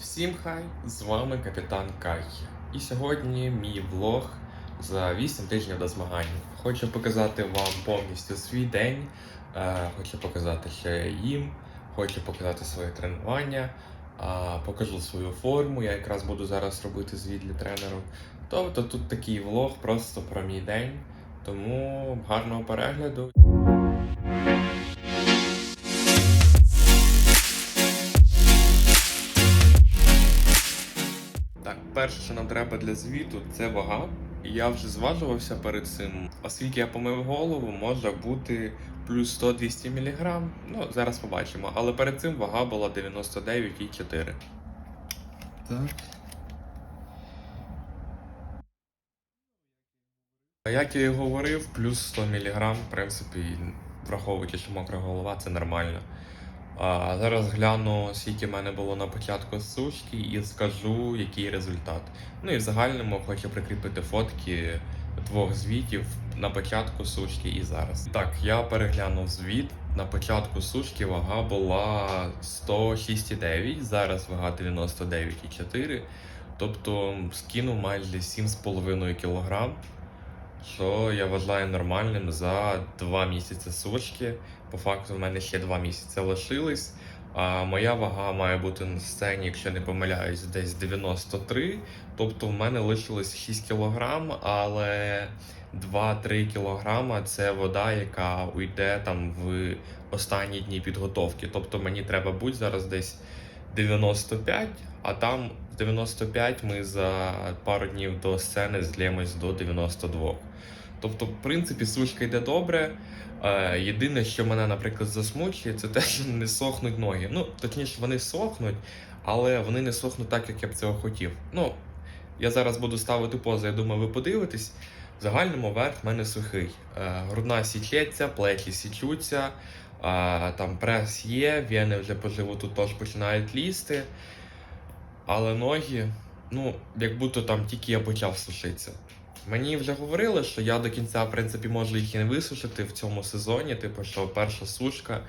Всім хай! З вами капітан Кай. І сьогодні мій влог за 8 тижнів до змагань. Хочу показати вам повністю свій день. е, Хочу показати, що я їм, хочу показати своє тренування, покажу свою форму. Я якраз буду зараз робити звіт для тренеру. Тобто тут такий влог просто про мій день. Тому гарного перегляду. Перше, що нам треба для звіту, це вага. Я вже зважувався перед цим. Оскільки я помив голову, може бути плюс 100-200 мг. Ну, зараз побачимо. Але перед цим вага була 99,4. Так. Як я і говорив, плюс 100 мг, в принципі, враховуючи, що мокра голова, це нормально. А зараз гляну, скільки в мене було на початку сушки, і скажу, який результат. Ну і в загальному хочу прикріпити фотки двох звітів на початку сушки і зараз. Так, я переглянув звіт. На початку сушки вага була 106,9, зараз вага 99,4. Тобто скинув майже 7,5 кг що я вважаю нормальним за два місяці сушки. По факту в мене ще два місяці лишились. А моя вага має бути на сцені, якщо не помиляюсь, десь 93. Тобто в мене лишилось 6 кг, але 2-3 кг це вода, яка уйде там в останні дні підготовки. Тобто мені треба бути зараз десь 95, а там 95 ми за пару днів до сцени злємось до 92. Тобто, в принципі, сушка йде добре. Е, єдине, що мене, наприклад, засмучує, це те, що не сохнуть ноги. Ну, точніше, вони сохнуть, але вони не сохнуть так, як я б цього хотів. Ну, я зараз буду ставити позу, я думаю, ви подивитесь. В загальному верх в мене сухий. Е, грудна січеться, плечі січуться, е, там прес є, вени вже по животу теж починають лізти. Але ноги, ну, як будто там тільки я почав сушитися. Мені вже говорили, що я до кінця, в принципі, можу їх і не висушити в цьому сезоні, типу, що перша сушка,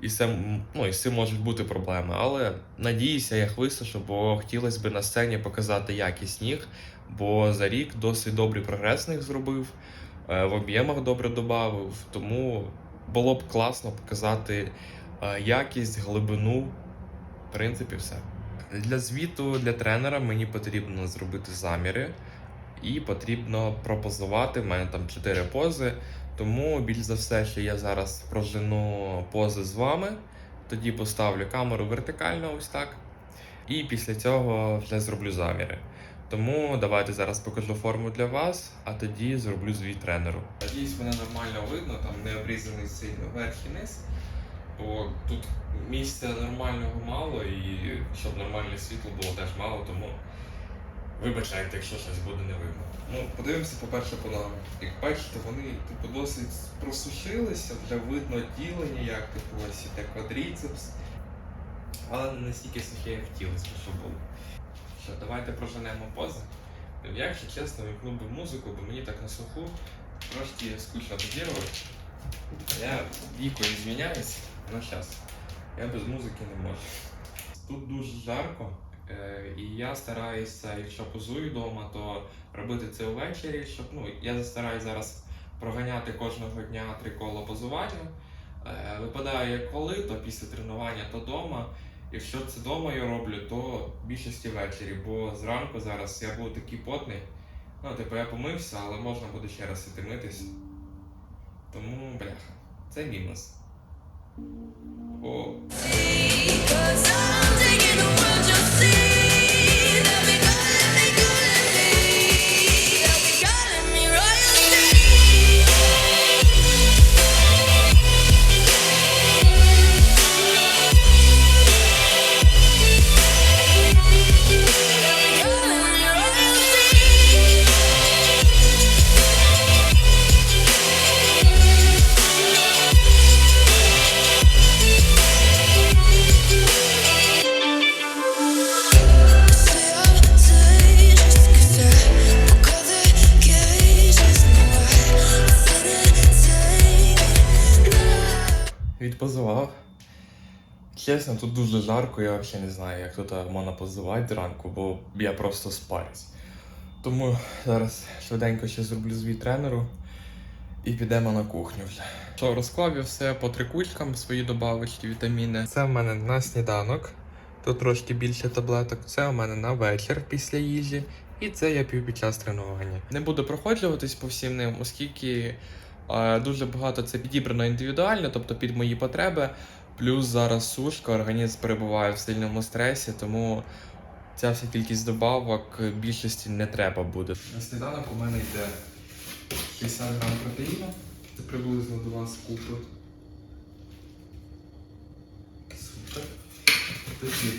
і це, ну, і з можуть бути проблеми. Але надіюся, я їх висушу, бо хотілося б на сцені показати якість ніг, бо за рік досить добрий прогрес них зробив, е, в об'ємах добре додав, тому було б класно показати е, якість, глибину, в принципі, все. Для звіту для тренера мені потрібно зробити заміри і потрібно пропозувати. У мене там 4 пози. Тому більш за все, що я зараз прожену пози з вами. Тоді поставлю камеру вертикально, ось так. І після цього вже зроблю заміри. Тому давайте зараз покажу форму для вас, а тоді зроблю звіт тренеру. Надіюсь, мене нормально видно, там не обрізаний сильно верх і низ. Бо тут місця нормального мало, і щоб нормальне світло було теж мало, тому вибачайте, якщо щось буде не видно. Ну, подивимося, по-перше, по ногам. Як бачите, вони типу, досить просушилися, вже видно ділення, як типу ось іде квадріцепс. Але не настільки сухе, як хотілося, щоб було. Що, давайте проженемо пози. Якщо чесно, вікну би музику, бо мені так на суху трошки скучно дозірувати. Я дико извиняюсь, але зараз. Я без музики не можу. Тут дуже жарко, і я стараюся, якщо позую вдома, то робити це ввечері, щоб ну, я стараюся зараз проганяти кожного дня три кола позування. Е, Випадає як коли, то після тренування, то вдома. Якщо це вдома я роблю, то в більшості ввечері, бо зранку зараз я буду такий потний. Ну, типу, я помився, але можна буде ще раз іти митись. Тому, бляха, це мінус. О, Чесно, тут дуже жарко, я взагалі не знаю, як тут можна позивати зранку, бо я просто спарюсь. Тому зараз швиденько ще зроблю звіт тренеру і підемо на кухню вже. Що, розклав я все по трикулькам, свої добавочки, вітаміни. Це в мене на сніданок. Тут трошки більше таблеток. Це у мене на вечір після їжі. І це я п'ю під час тренування. Не буду проходжуватись по всім ним, оскільки е, дуже багато це підібрано індивідуально, тобто під мої потреби. Плюс зараз сушка, організм перебуває в сильному стресі, тому ця вся кількість добавок більшості не треба буде. На сніданок у мене йде 60 грам протеїну. Це приблизно два скупи. Супер. Тоді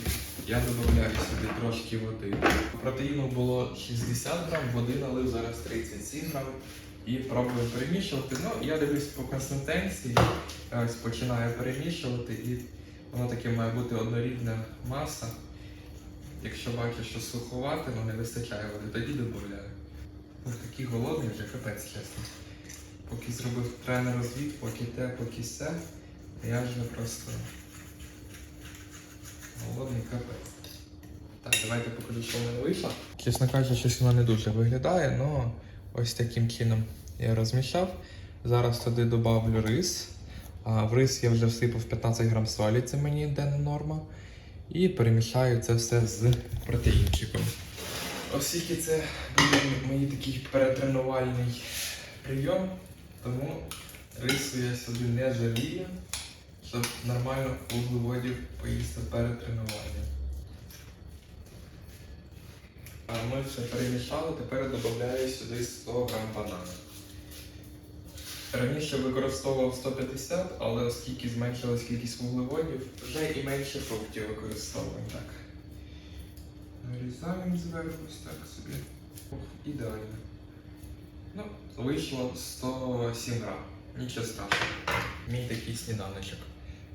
я додаю сюди трошки води. Протеїну було 60 грам, води налив зараз 37 грам. І пробую перемішувати. Ну, я дивлюсь по консистенції. Я ось починаю перемішувати і воно таке має бути однорідна маса. Якщо бачу, що суховато, ну не вистачає води, тоді додаю. Ось такий голодний вже капець, чесно. Поки зробив тренер розвід, поки те, поки все, я вже просто голодний капець. Так, давайте покажу, що в мене вийшло. Чесно кажучи, щось воно не дуже виглядає, але ось таким чином я розмішав. Зараз туди додавлю рис. А в рис я вже всипав 15 грам солі, це мені денна норма. І перемішаю це все з протеїнчиком. Оскільки це буде мій такий перетренувальний прийом, тому рису я сюди не жалію, щоб нормально вуглеводів поїсти перед тренуванням. Ми все перемішали, тепер додаю сюди 100 грам банану. Раніше використовував 150, але оскільки зменшилась кількість вуглеводів, вже і менше фруктів використовуємо так. Нарізаємо зверху так собі. Ох, ідеально. Ну, вийшло 107 грам. Нічого страшного. Мій такий сніданочок.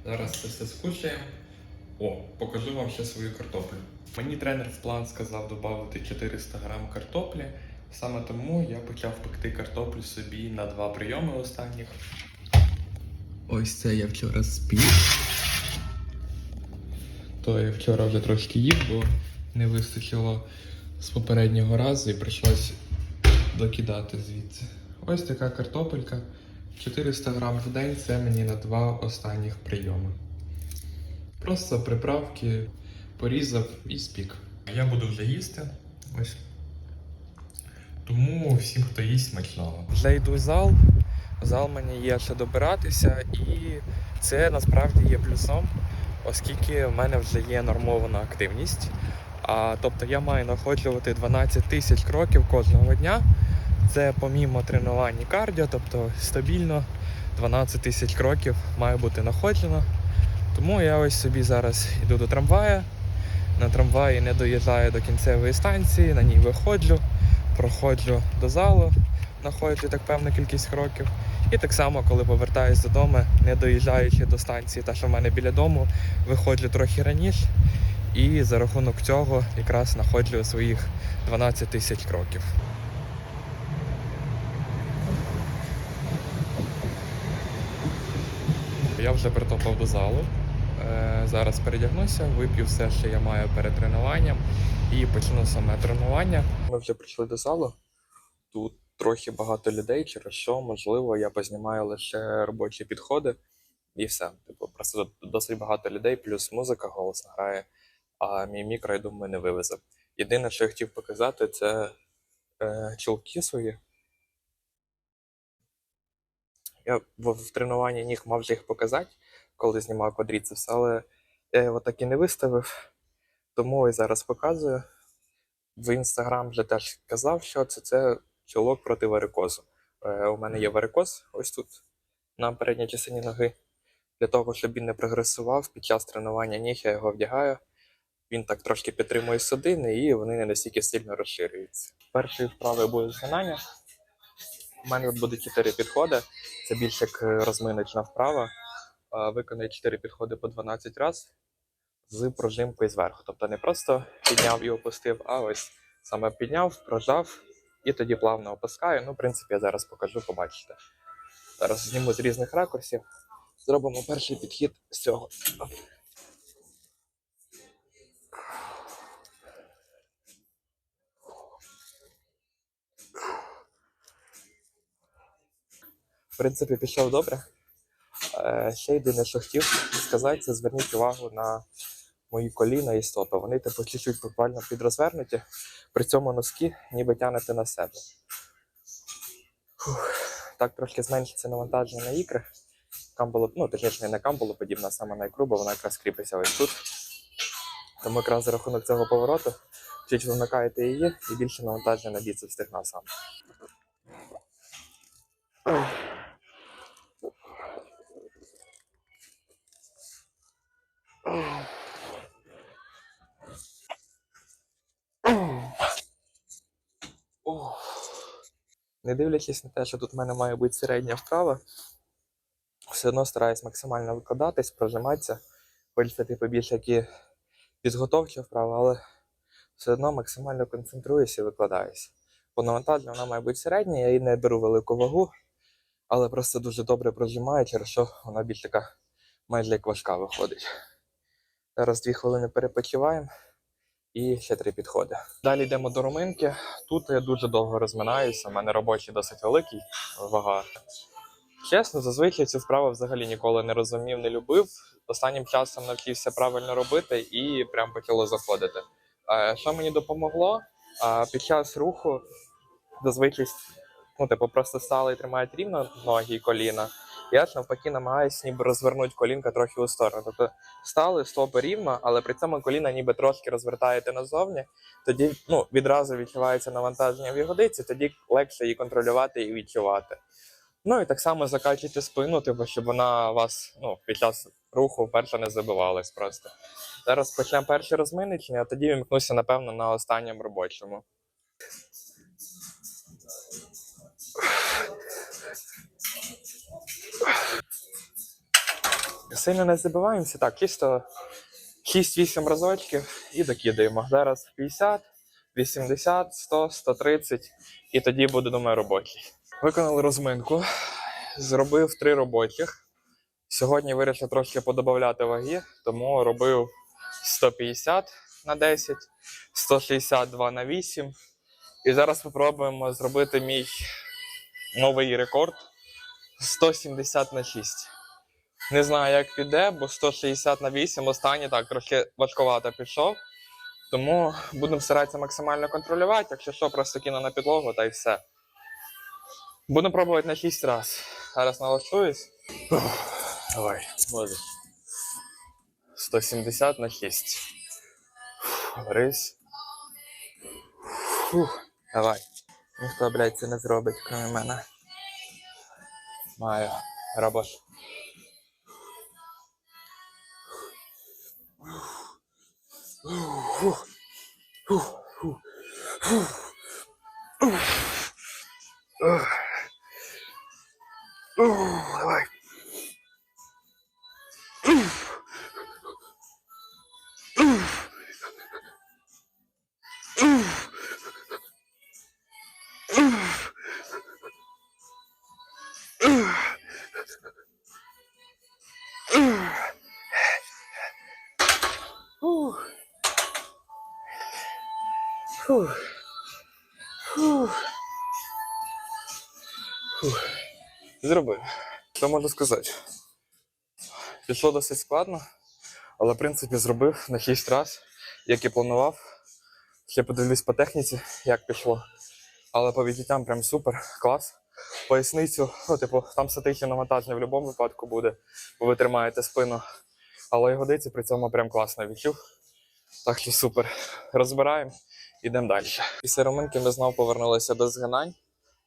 Зараз це все скушаємо. О, покажу вам ще свою картоплю. Мені тренер в план сказав додати 400 грам картоплі. Саме тому я почав пекти картоплю собі на два прийоми останніх. Ось це я вчора спів. То я вчора вже трошки їв, бо не вистачило з попереднього разу і прийшлось докидати звідси. Ось така картопелька. 400 грам в день це мені на два останніх прийоми. Просто приправки порізав і спік. Я буду вже їсти. Ось. Тому всім, хто їсть, смачного. Вже йду в зал. Зал мені є ще добиратися, і це насправді є плюсом, оскільки в мене вже є нормована активність. А, тобто я маю находжувати 12 тисяч кроків кожного дня. Це помімо тренувань і кардіо, тобто стабільно 12 тисяч кроків має бути находжено. Тому я ось собі зараз йду до трамвая. На трамваї не доїжджаю до кінцевої станції, на ній виходжу, проходжу до залу, знаходжу так певну кількість кроків. І так само, коли повертаюся додому, не доїжджаючи до станції, та що в мене біля дому, виходжу трохи раніше. І за рахунок цього якраз знаходжу своїх 12 тисяч кроків. Я вже притопав до залу. Е, Зараз передягнуся, вип'ю все, що я маю перед тренуванням, і почну саме тренування. Ми вже прийшли до залу. Тут трохи багато людей, через що, можливо, я познімаю лише робочі підходи і все. Типу, просто досить багато людей, плюс музика голосно грає, а мій мікро, я думаю, не вивезе. Єдине, що я хотів показати, це е, чулки свої. Я в, в тренуванні ніг мав вже їх показати, коли знімав квадріцепс, але я його так і не виставив. Тому і зараз показую. В інстаграм вже теж казав, що це, це чолок проти варикозу. Е, у мене є варикоз ось тут, на передній частині ноги. Для того, щоб він не прогресував, під час тренування ніг я його вдягаю. Він так трошки підтримує судини і вони не настільки сильно розширюються. Першою вправою буде згинання. У мене буде 4 підходи. Це більш як розминочна вправа виконує 4 підходи по 12 раз з прожимкою зверху. Тобто не просто підняв і опустив, а ось саме підняв, прожав і тоді плавно опускаю. Ну, в принципі, я зараз покажу, побачите. Зараз зніму з різних ракурсів. Зробимо перший підхід з цього. В принципі, пішов добре. Е, ще єдине, що хотів сказати, це зверніть увагу на мої коліна і стопи. Вони типу чуть-чуть буквально підрозвернуті, при цьому носки ніби тянете на себе. Фух. Так трошки зменшиться навантаження на ікри. Камбуло, ну точніше, не на камбулу подібна, а саме на ікру, бо вона якраз кріпиться ось тут. Тому якраз за рахунок цього повороту чуть вимикаєте її і більше навантаження на біцепс стегна саме. Не дивлячись на те, що тут в мене має бути середня вправа, все одно стараюсь максимально викладатись, прожиматися. Хоч це типу більш як і підготовча вправа, але все одно максимально концентруюся і викладаюся. По навантаженню вона має бути середня, я її не беру велику вагу, але просто дуже добре прожимаю, через що вона більш така майже як важка виходить. Зараз дві хвилини перепочиваємо і ще три підходи. Далі йдемо до руминки. Тут я дуже довго розминаюся, у мене робочий досить великий, вага. Чесно, зазвичай цю вправу взагалі ніколи не розумів, не любив. Останнім часом навчився правильно робити і прям почало заходити. Е, Що мені допомогло? Під час руху зазвичай ну, типу, просто стали і тримають рівно ноги і коліна. Я навпаки намагаюся ніби розвернути колінка трохи у сторону. Тобто стали стопи рівно, але при цьому коліна ніби трошки розвертаєте назовні. Тоді ну, відразу відчувається навантаження в ягодиці, тоді легше її контролювати і відчувати. Ну і так само закачуйте спину, типу, щоб вона вас ну, під час руху вперше не забивалась просто. Зараз почнемо перше розминочення, а тоді вімкнуся, напевно, на останньому робочому. Сильно не забиваємося, так, чисто 6-8 разочків і докидаємо. Зараз 50, 80, 100, 130 і тоді буде, думаю, робочий. Виконали розминку, зробив три робочих. Сьогодні вирішив трошки подобавляти ваги, тому робив 150 на 10, 162 на 8. І зараз спробуємо зробити мій новий рекорд 170 на 6. Не знаю, як піде, бо 160 на 8 останній так трохи важковато пішов. Тому будемо старатися максимально контролювати. Якщо що, просто кину на підлогу та й все. Будемо пробувати на 6 разів. Зараз налаштуюсь. Давай, можеш. 170 на 6. Рись. Фух, давай. Ніхто, блядь, це не зробить, крім мене. Маю. Робош. Давай. Фух. Зробив. Що можу сказати? Пішло досить складно, але в принципі зробив на 6 разів, як і планував. Ще подивлюсь по техніці, як пішло. Але по відчуттям прям супер, клас. Поясницю, ну, типу, там статичне навантаження в будь-якому випадку буде, бо ви тримаєте спину. Але ягодиці при цьому прям класно відчув. Так що супер. Розбираємо, йдемо далі. Після руминки ми знову повернулися до згинань.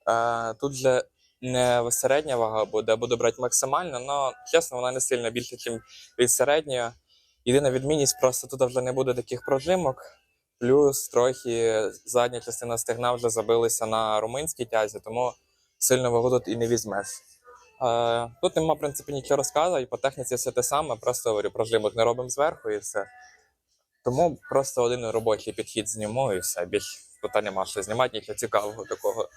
Е, тут вже не середня вага буде, буду брати максимально, але чесно, вона не сильно більше, ніж від середньої. Єдина відмінність, просто тут вже не буде таких прожимок. Плюс трохи задня частина стегна вже забилися на румунській тязі, тому сильно вагу тут і не візьмеш. Е, тут нема, в принципі, нічого розказувати, по техніці все те саме, просто говорю, прожимок не робимо зверху і все. Тому просто один робочий підхід зніму і все. Більш тут нема що знімати, нічого цікавого такого.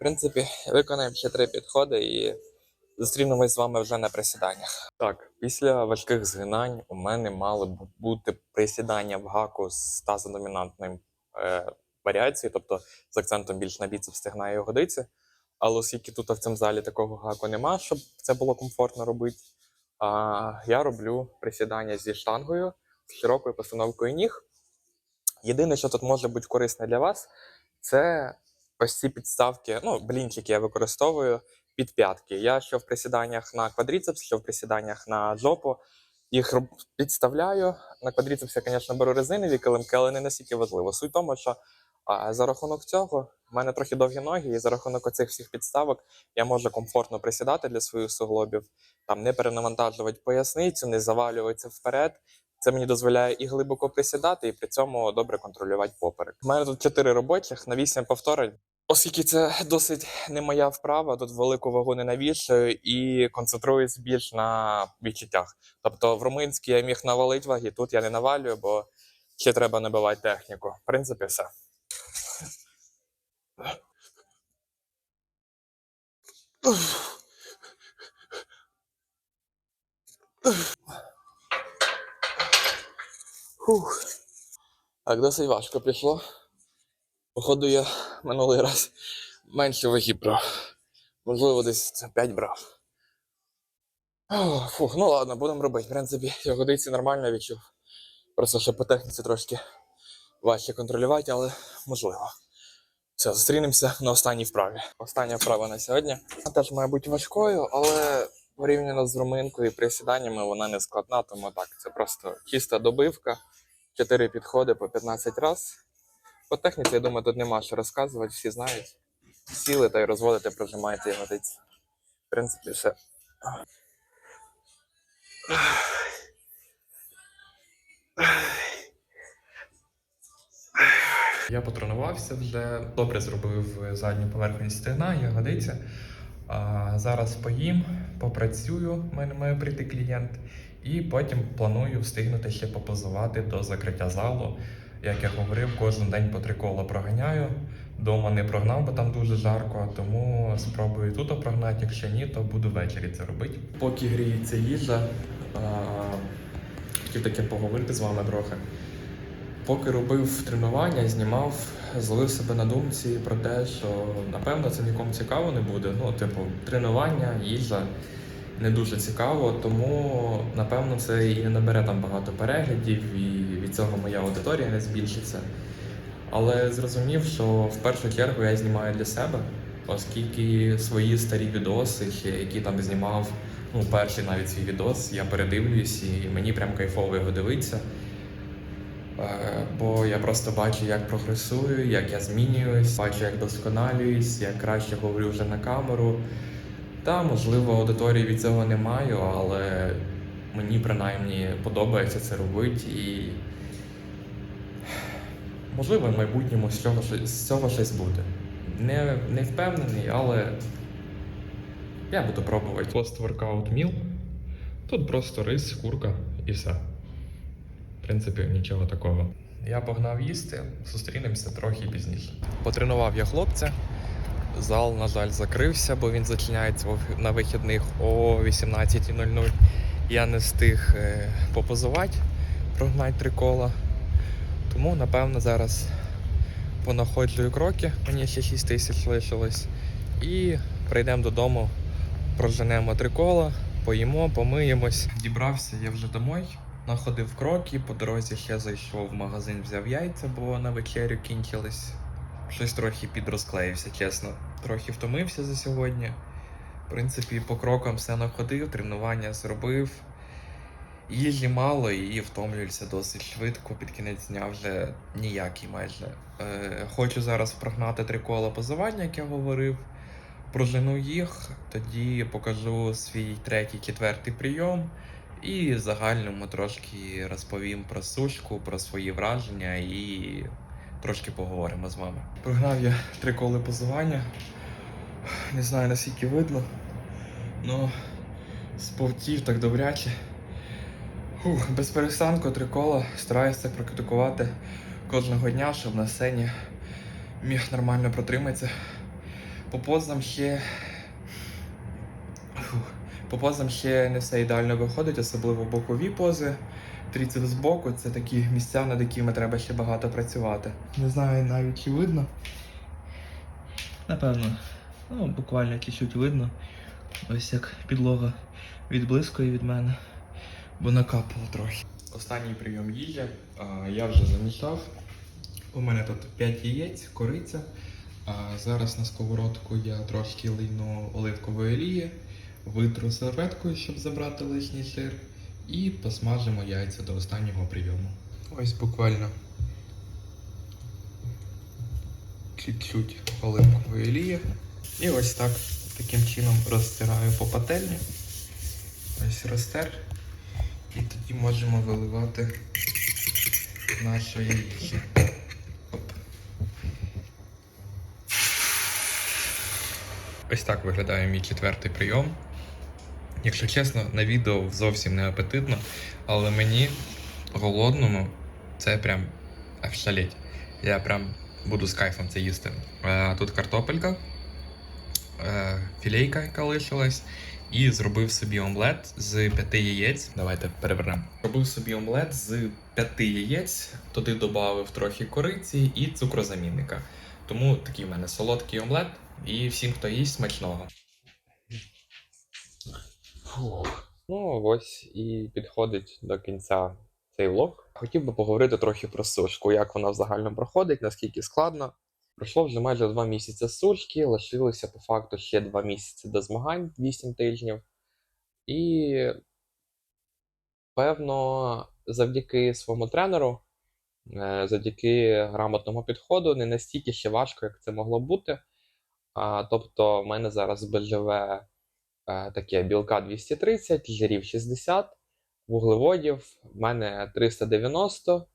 Принципі, виконаємо ще три підходи і зустрінемось з вами вже на присіданнях. Так, після важких згинань у мене мали б бути присідання в гаку з тазодомінантним е, варіацією, тобто з акцентом більш на біцепс, стегна і ягодиці. Але оскільки тут в цьому залі такого гаку нема, щоб це було комфортно робити, а, я роблю присідання зі штангою, з широкою постановкою ніг. Єдине, що тут може бути корисне для вас, це ось ці підставки, ну, блінчики я використовую під п'ятки. Я що в присіданнях на квадріцепс, що в присіданнях на жопу. Їх підставляю. На квадріцепс я, звісно, беру резинові килимки, але не настільки важливо. Суть в тому, що а, за рахунок цього в мене трохи довгі ноги, і за рахунок оцих всіх підставок я можу комфортно присідати для своїх суглобів, там не перенавантажувати поясницю, не завалюватися вперед. Це мені дозволяє і глибоко присідати, і при цьому добре контролювати поперек. У мене тут 4 робочих на 8 повторень. Оскільки це досить не моя вправа, тут велику вагу не навішую і концентруюсь більш на відчуттях. Тобто в румунській я міг навалити ваги, тут я не навалюю, бо ще треба набивати техніку. В принципі, все. Фух. Так, досить важко пішло. Походу, я минулий раз менше ваги брав. Можливо, десь 5 брав. Фух, ну ладно, будемо робити. В принципі, ягодиці нормально відчув. Просто що по техніці трошки важче контролювати, але можливо. Все, зустрінемося на останній вправі. Остання вправа на сьогодні. Вона теж має бути важкою, але порівняно з руминкою і присіданнями вона не складна, тому так, це просто чиста добивка. Чотири підходи по 15 разів. По техніці, я думаю, тут нема що розказувати, всі знають. Сіли та й розводите, прожимаєте ягодиці. В принципі, все. Я потренувався вже, добре зробив задню поверхність стегна, ягодиця. А зараз поїм, попрацюю, в мене має прийти клієнт, і потім планую встигнути ще попозувати до закриття залу. Як я говорив, кожен день по три кола проганяю. Дома не прогнав, бо там дуже жарко, тому спробую тут прогнати. Якщо ні, то буду ввечері це робити. Поки гріється їжа, хотів таке поговорити з вами трохи. Поки робив тренування, знімав, зловив себе на думці про те, що напевно це нікому цікаво не буде. Ну, типу, тренування, їжа не дуже цікаво, тому напевно це і не набере там багато переглядів, і від цього моя аудиторія не збільшиться. Але зрозумів, що в першу чергу я знімаю для себе, оскільки свої старі відоси, які там знімав, ну, перший навіть свій відос, я передивлююсь, і мені прям кайфово його дивитися. Е, Бо я просто бачу, як прогресую, як я змінююсь, бачу, як досконалююсь, як краще говорю вже на камеру. Та, можливо, аудиторії від цього не маю, але мені принаймні подобається це робити і. Можливо, в майбутньому з цього, з цього щось буде. Не, не впевнений, але я буду пробувати. Пост-воркаут міл. Тут просто рис, курка і все. Принципі, нічого такого. Я погнав їсти, зустрінемося трохи пізніше. Потренував я хлопця. Зал, на жаль, закрився, бо він зачиняється на вихідних о 18.00. Я не встиг е, попозувати, прогнати три кола. Тому, напевно, зараз понаходжую кроки. Мені ще 6 тисяч лишилось. І прийдемо додому, проженемо три кола, поїмо, помиємось. Дібрався я вже домой. Находив кроки, по дорозі ще зайшов в магазин, взяв яйця, бо на вечерю кінчились. Щось трохи підрозклеївся, чесно. Трохи втомився за сьогодні. В принципі, по крокам все находив, тренування зробив. Їжі мало і втомлююся досить швидко. Під кінець дня вже ніякий майже. Е, хочу зараз прогнати три кола позування, як я говорив. Прожену їх, тоді покажу свій третій, четвертий прийом. І в загальному трошки розповім про сушку, про свої враження і трошки поговоримо з вами. Прогнав я три коли позування. Не знаю наскільки видно. Ну, сповтів так добряче. Фух, без перестанку три кола стараюся практикувати кожного дня, щоб на сцені міг нормально протриматися. По позам ще. По позам ще не все ідеально виходить, особливо бокові пози. Тріцеп з боку це такі місця, над якими треба ще багато працювати. Не знаю навіть чи видно. Напевно, ну, буквально чуть-чуть видно. Ось як підлога відблискує від мене, бо накапало трохи. Останній прийом їжі я вже замішав. У мене тут 5 яєць, кориця. А зараз на сковородку я трошки лийну оливкової олії, витру серветкою, щоб забрати лишній жир, і посмажимо яйця до останнього прийому. Ось буквально чуть-чуть оливкової олії. І ось так таким чином розтираю по пательні. Ось розтер. І тоді можемо виливати наше. Оп. Ось так виглядає мій четвертий прийом. Якщо чесно, на відео зовсім не апетитно, але мені голодному це прям офшалеть. Я прям буду з кайфом це їсти. Е, Тут картопелька, е, філейка, яка лишилась, і зробив собі омлет з п'яти яєць. Давайте перевернемо. Зробив собі омлет з п'яти яєць, туди додав трохи кориці і цукрозамінника. Тому такий в мене солодкий омлет. І всім, хто їсть, смачного. Фух. Ну, ось і підходить до кінця цей влог. Хотів би поговорити трохи про сушку, як вона в загальному проходить, наскільки складно. Пройшло вже майже два місяці сушки, лишилося по факту ще два місяці до змагань, 8 тижнів. І, певно, завдяки своєму тренеру, е, завдяки грамотному підходу, не настільки ще важко, як це могло бути. А, тобто, в мене зараз БЖВ е, таке білка 230, жирів 60, вуглеводів. В мене 390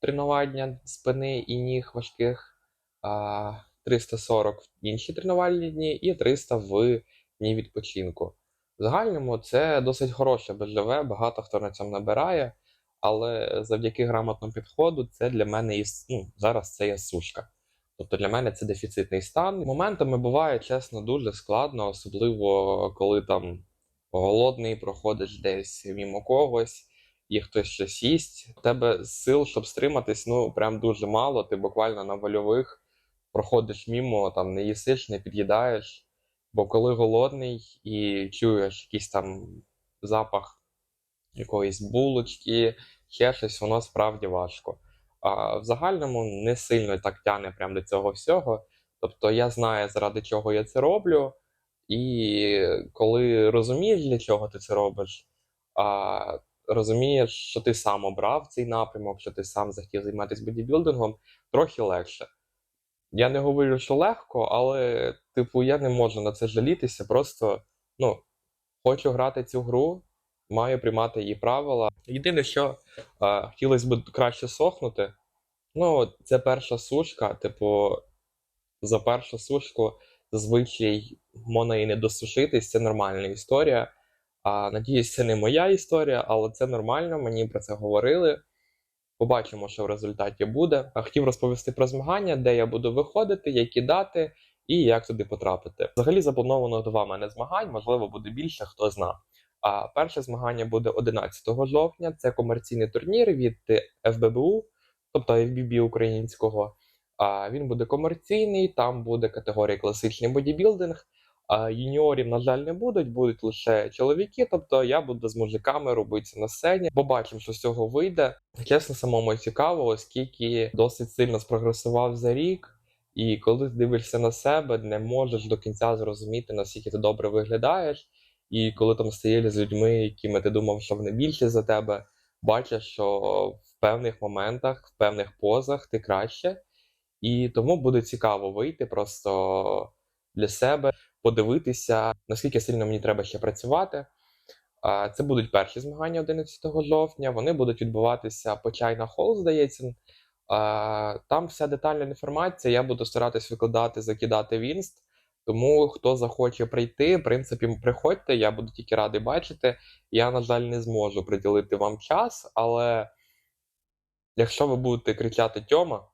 тренування спини і ніг важких, 340 в інші тренувальні дні і 300 в дні відпочинку. В загальному це досить хороше БЖВ, багато хто на цьому набирає, але завдяки грамотному підходу це для мене і ну, зараз це є сушка. Тобто для мене це дефіцитний стан. Моментами буває, чесно, дуже складно, особливо коли там голодний, проходиш десь мімо когось, і хтось щось їсть. У тебе сил, щоб стриматись, ну прям дуже мало. Ти буквально на вольових проходиш мімо, там не їсиш, не під'їдаєш. Бо коли голодний і чуєш якийсь там запах якоїсь булочки, ще щось, воно справді важко. А в загальному не сильно так тягне прям до цього всього. Тобто я знаю, заради чого я це роблю, і коли розумієш, для чого ти це робиш, а, розумієш, що ти сам обрав цей напрямок, що ти сам захотів займатися бодібілдингом, трохи легше. Я не говорю, що легко, але, типу, я не можу на це жалітися. Просто ну, хочу грати цю гру, маю приймати її правила. Єдине, що хотілося б краще сохнути. Ну, це перша сушка, типу, за першу сушку зазвичай можна і не досушитись, це нормальна історія. А, надіюсь, це не моя історія, але це нормально, мені про це говорили. Побачимо, що в результаті буде. А хотів розповісти про змагання, де я буду виходити, які дати і як туди потрапити. Взагалі заплановано два мене змагань, можливо, буде більше, хто зна. А перше змагання буде 11 жовтня. Це комерційний турнір від ФББУ, тобто FBB українського. А він буде комерційний, там буде категорія класичний бодібілдинг. А юніорів, на жаль, не будуть, будуть лише чоловіки. Тобто я буду з мужиками робити на сцені. Побачимо, що з цього вийде. Чесно, самому цікаво, оскільки досить сильно спрогресував за рік. І коли дивишся на себе, не можеш до кінця зрозуміти, наскільки ти добре виглядаєш. І коли там стоїш з людьми, якими ти думав, що вони більші за тебе, бачиш, що в певних моментах, в певних позах ти краще. І тому буде цікаво вийти просто для себе, подивитися, наскільки сильно мені треба ще працювати. Це будуть перші змагання 11 жовтня. Вони будуть відбуватися по China Hall, здається. Там вся детальна інформація. Я буду старатись викладати, закидати в інст. Тому хто захоче прийти, в принципі, приходьте, я буду тільки радий бачити. Я, на жаль, не зможу приділити вам час, але якщо ви будете кричати Тьома,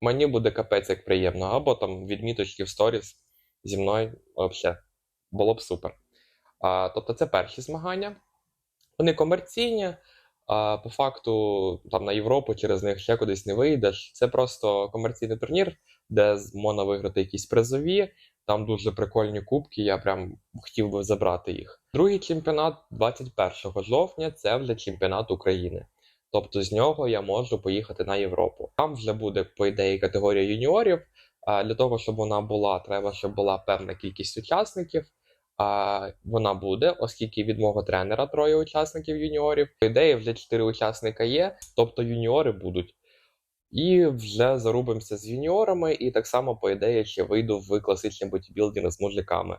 Мені буде капець як приємно, або там відміточки в сторіс зі мною взагалі було б супер. А, тобто це перші змагання. Вони комерційні, а по факту там на Європу через них ще кудись не вийдеш. Це просто комерційний турнір, де можна виграти якісь призові. Там дуже прикольні кубки, я прям хотів би забрати їх. Другий чемпіонат 21 жовтня це вже чемпіонат України. Тобто з нього я можу поїхати на Європу. Там вже буде, по ідеї, категорія юніорів. А для того, щоб вона була, треба, щоб була певна кількість учасників. А вона буде, оскільки від мого тренера троє учасників юніорів. По ідеї, вже чотири учасника є, тобто юніори будуть. І вже зарубимося з юніорами, і так само, по ідеї, ще вийду в класичний бодібілдинг з мужиками.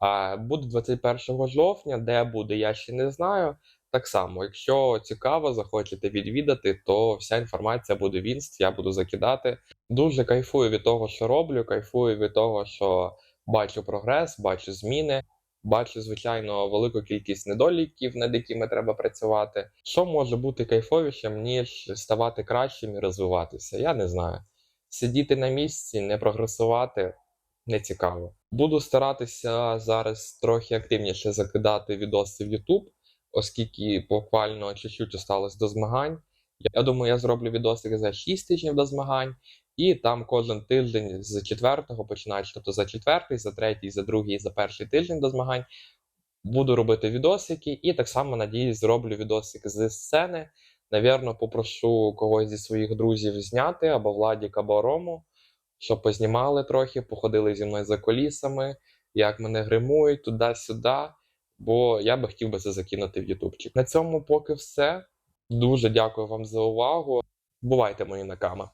А буде 21 жовтня, де буде, я ще не знаю. Так само, якщо цікаво, захочете відвідати, то вся інформація буде в інст, я буду закидати. Дуже кайфую від того, що роблю, кайфую від того, що бачу прогрес, бачу зміни. Бачу, звичайно, велику кількість недоліків, над якими треба працювати. Що може бути кайфовішим, ніж ставати кращим і розвиватися? Я не знаю. Сидіти на місці, не прогресувати не цікаво. Буду старатися зараз трохи активніше закидати відоси в YouTube, оскільки буквально чуть-чуть осталось до змагань. Я думаю, я зроблю відосик за 6 тижнів до змагань, і там кожен тиждень з четвертого починаючи, тобто за четвертий, за третій, за другий, за перший тиждень до змагань. Буду робити відосики, і так само надіюсь, зроблю відосик з сцени. Навірно, попрошу когось зі своїх друзів зняти або Владік, або Рому, щоб познімали трохи, походили зі мною за колісами, як мене гримують туди-сюди. Бо я би хотів би це закинути в Ютубчик. На цьому поки все. Дуже дякую вам за увагу. Бувайте мої наками.